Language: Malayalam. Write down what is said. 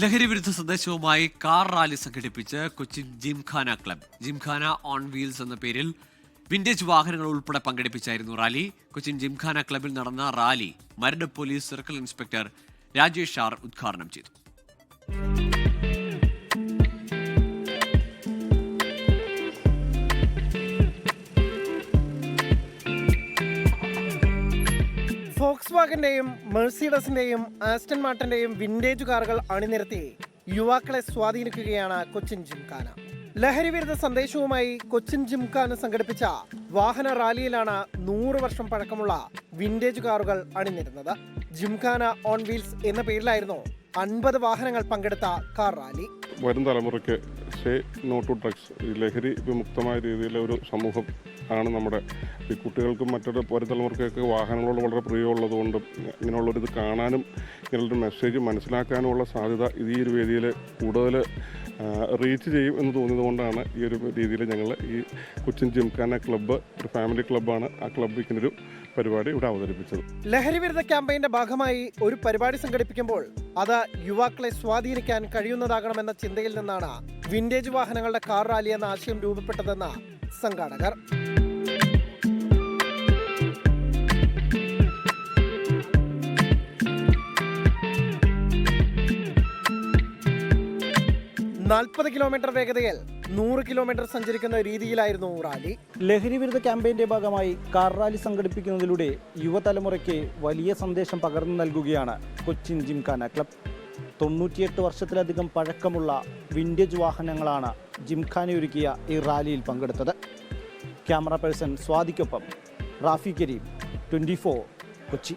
ലഹരി വിരുദ്ധ സന്ദേശവുമായി കാർ റാലി സംഘടിപ്പിച്ച് Cochin Gymkhana club. Gymkhana on wheels എന്ന പേരിൽ വിന്റേജ് വാഹനങ്ങൾ ഉൾപ്പെടെ പങ്കെടുപ്പിച്ചായിരുന്നു റാലി. കൊച്ചിൻ ജിംഖാന ക്ലബിൽ നടന്ന rally Maradu police circle inspector Rajesh R ഉദ്ഘാടനം ചെയ്തു. ഫോക്സ് വാഗന്റെയും മെഴ്സിഡസിന്റെയും ആസ്റ്റൺ മാർട്ടിന്റെയും വിന്റേജ് കാറുകൾ അണിനിരത്തി യുവാക്കളെ സ്വാധീനിക്കുകയാണ് കൊച്ചിൻ ജിംഖാന. ലഹരി വിരുദ്ധ സന്ദേശവുമായി കൊച്ചിൻ ജിംഖാന സംഘടിപ്പിച്ച വാഹന റാലിയിലാണ് നൂറ് വർഷം പഴക്കമുള്ള വിന്റേജ് കാറുകൾ അണിനിരുന്നത്. ജിംഖാന ഓൺ വീൽസ് എന്ന പേരിലായിരുന്നു അൻപത് വാഹനങ്ങൾ പങ്കെടുത്ത കാർ റാലി. വരും തലമുറയ്ക്ക് സേ നോ ടു ഡ്രഗ്സ് ഈ ലഹരി വിമുക്തമായ രീതിയിലെ ഒരു സമൂഹം ആണ് നമ്മുടെ ഈ കുട്ടികൾക്കും മറ്റൊരു പോരത്തലമുറക്കൊക്കെ വാഹനങ്ങളോട് വളരെ പ്രിയമുള്ളതുകൊണ്ടും ഇങ്ങനെയുള്ളൊരിത് കാണാനും ഇങ്ങനെയുള്ളൊരു മെസ്സേജ് മനസ്സിലാക്കാനുമുള്ള സാധ്യത ഈ ഒരു വേദിയിൽ കൂടുതൽ റീച്ച് ചെയ്യും എന്ന് തോന്നിയത് കൊണ്ടാണ് ഈ ഒരു രീതിയിൽ ഞങ്ങൾ ഈ കൊച്ചിൻ ജിംഖാന ക്ലബ്ബ് ഒരു ഫാമിലി ക്ലബ്ബാണ് ആ ക്ലബ്ബ് ഇങ്ങനൊരു പരിപാടി ഇവിടെ അവതരിപ്പിച്ചത്. ലഹരി വിരുദ്ധ ക്യാമ്പയിന്റെ ഭാഗമായി ഒരു പരിപാടി സംഘടിപ്പിക്കുമ്പോൾ അത് യുവാക്കളെ സ്വാധീനിക്കാൻ കഴിയുന്നതാകണമെന്ന ചിന്തയിൽ നിന്നാണ് വിന്റേജ് വാഹനങ്ങളുടെ കാർ റാലി എന്ന ആശയം രൂപപ്പെട്ടതെന്ന് സംഘാടകർ. നാൽപ്പത് കിലോമീറ്റർ വേഗതയിൽ നൂറ് കിലോമീറ്റർ സഞ്ചരിക്കുന്ന രീതിയിലായിരുന്നു റാലി. ലഹരി വിരുദ്ധ ക്യാമ്പയിന്റെ ഭാഗമായി കാർ റാലി സംഘടിപ്പിക്കുന്നതിലൂടെ യുവതലമുറയ്ക്ക് വലിയ സന്ദേശം പകർന്നു നൽകുകയാണ് കൊച്ചിൻ ജിംഖാന ക്ലബ്. തൊണ്ണൂറ്റിയെട്ട് വർഷത്തിലധികം പഴക്കമുള്ള വിന്റേജ് വാഹനങ്ങളാണ് ജിംഖാനയൊരുക്കിയ ഈ റാലിയിൽ പങ്കെടുത്തത്. ക്യാമറ പേഴ്സൺ സ്വാതിക്കൊപ്പം റാഫി കരീം ട്വന്റി കൊച്ചി.